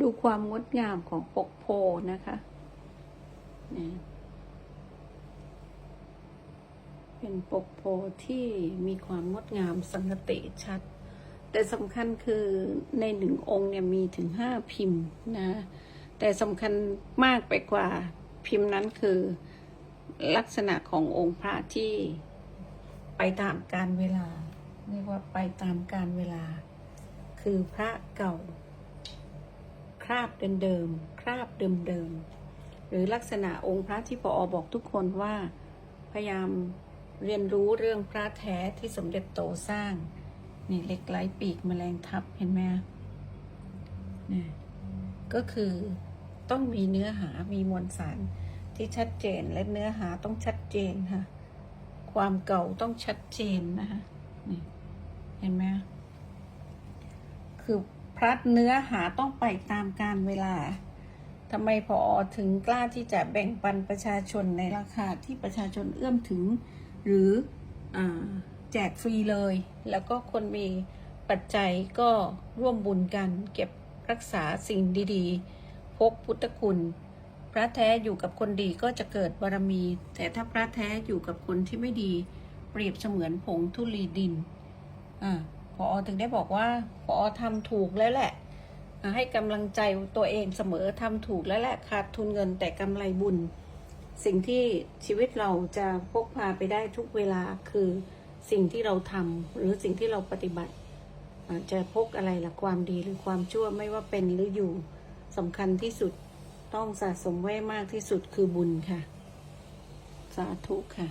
ดูความงดงามของปกโพนะคะนี่เป็นปกโพที่มีความงดงามสังกติชัด แต่สำคัญคือในหนึ่งองค์เนี่ยมีถึงห้าพิมพ์นะ แต่สำคัญมากไปกว่าพิมพ์นั้นคือลักษณะขององค์พระที่ไปตามการเวลา เรียกว่าไปตามการเวลา คือพระเก่า ราบเดิมๆ คราบเดิมๆ หรือลักษณะองค์พระที่ปอบอกทุกคนว่า พยายามเรียนรู้เรื่องพระแท้ที่สมเด็จโตสร้าง นี่เล็กไหลปีกแมลงทับเห็นไหมนี่ก็คือต้องมีเนื้อหามีมวลสารที่ชัดเจนและเนื้อหาต้องชัดเจนค่ะ ความเก่าต้องชัดเจนนะคะนี่เห็นไหมคือ พระเนื้อหาต้องไปตามการเวลาทำไมพอถึงกล้าที่จะแบ่งปันประชาชนในราคาที่ประชาชนเอื้อมถึง หรืออแจกฟรีเลย แล้วก็คนมีปัจจัยก็ร่วมบุญกัน เก็บรักษาสิ่งดีๆ พกพุทธคุณ พระแท้อยู่กับคนดีก็จะเกิดบารมี แต่ถ้าพระแท้อยู่กับคนที่ไม่ดี เปรียบเสมือนผงทุลีดินอ่า พอถึงได้บอกว่าพอทำถูกแล้วแหละ ให้กำลังใจตัวเองเสมอทำถูกแล้วแหละขาดทุนเงินแต่กำไรบุญ สิ่งที่ชีวิตเราจะพกพาไปได้ทุกเวลาคือสิ่งที่เราทำหรือสิ่งที่เราปฏิบัติจะพกอะไรล่ะความดีหรือความชั่วไม่ว่าเป็นหรืออยู่สำคัญที่สุดต้องสะสมไว้มากที่สุดคือบุญค่ะ สาธุค่ะ